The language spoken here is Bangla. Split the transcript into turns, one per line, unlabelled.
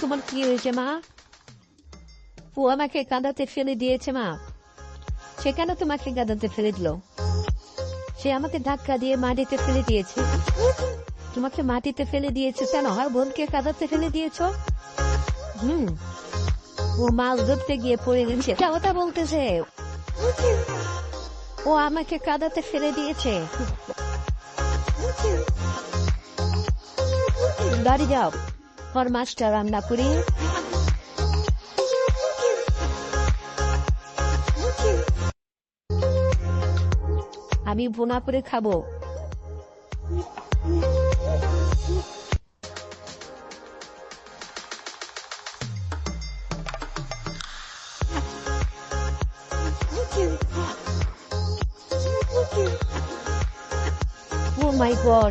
তোমার কি হয়েছে, মা? ও আমাকে কাঁদাতে ফেলে দিয়েছে, মা। সে কেন তোমাকে কাঁদাতে ফেলে দিল? সে আমাকে ধাক্কা দিয়ে মাটিতে ফেলে দিয়েছে। তোমাকে মাটিতে ফেলে দিয়েছে কেন? আর বোনকে কাঁদাতে ফেলে দিয়েছ? হুম। ও মাছ ধরতে গিয়ে পড়ে গেছে। ওটা বলতেছে। ও আমাকে কাঁদাতে ফেলে দিয়েছে। বাড়ি যাও ওর মাছটা রান্না করি আমি বোনা করে খাব। Oh my god.